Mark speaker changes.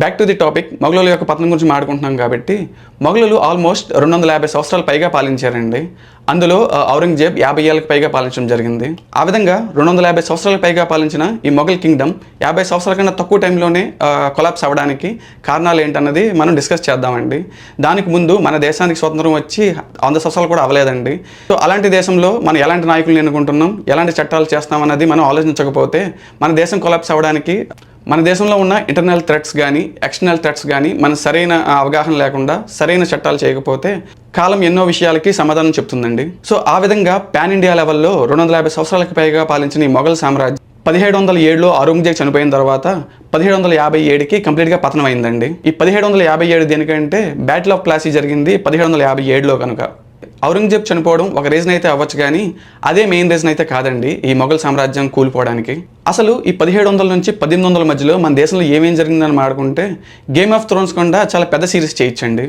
Speaker 1: Back to the topic మొఘలుల యొక్క పతనం గురించి మాట్లాడుకుంటున్నాం కాబట్టి మొఘలులు ఆల్మోస్ట్ రెండు వందల యాభై సంవత్సరాలు పైగా పాలించారండి. అందులో ఔరంగజేబ్ యాభై ఏళ్ళకి పైగా పాలించడం జరిగింది. ఆ విధంగా రెండు వందల యాభై సంవత్సరాలకు పైగా పాలించిన ఈ మొఘల్ కింగ్డమ్ యాభై సంవత్సరాల కన్నా తక్కువ టైంలోనే కొలాప్స్ అవ్వడానికి కారణాలు ఏంటన్నది మనం డిస్కస్ చేద్దామండి. దానికి ముందు మన దేశానికి స్వతంత్రం వచ్చి వంద సంవత్సరాలు కూడా అవ్వలేదండి. సో అలాంటి దేశంలో మనం ఎలాంటి నాయకులను ఎన్నుకుంటున్నాం? ఎలాంటి చట్టాలు చేస్తాం అన్నది మనం ఆలోచించకపోతే మన దేశం కొలాప్స్ అవ్వడానికి మన దేశంలో ఉన్న ఇంటర్నల్ థ్రెట్స్ కానీ ఎక్స్టర్నల్ థ్రెట్స్ కానీ మన సరైన అవగాహన లేకుండా సరైన చట్టాలు చేయకపోతే కాలం ఎన్నో విషయాలకి సమాధానం చెప్తుందండి. సో ఆ విధంగా పాన్ ఇండియా లెవెల్లో రెండు వందల యాభై సంవత్సరాలకు పైగా పాలించిన ఈ మొఘల్ సామ్రాజ్యం పదిహేడు వందల ఏడులో ఔరంగజేబ్ చనిపోయిన తర్వాత పదిహేడు వందల యాభై ఏడుకి కంప్లీట్గా పతనం అయిందండి ఈ పదిహేడు వందల యాభై ఏడు దేనికంటే బ్యాటిల్ ఆఫ్ ప్లాసీ జరిగింది పదిహేడు వందల యాభై ఏడులో కనుక. ఔరంగజేబ్ చనిపోవడం ఒక రీజన్ అయితే అవ్వచ్చు కానీ అదే మెయిన్ రీజన్ అయితే కాదండి ఈ మొఘల్ సామ్రాజ్యం కూలిపోవడానికి. అసలు ఈ పదిహేడు వందల నుంచి పద్దెనిమిది వందల మధ్యలో మన దేశంలో ఏమేం జరిగిందని మాడుకుంటే గేమ్ ఆఫ్ థ్రోన్స్ కూడా చాలా పెద్ద సిరీస్ చేయించండి.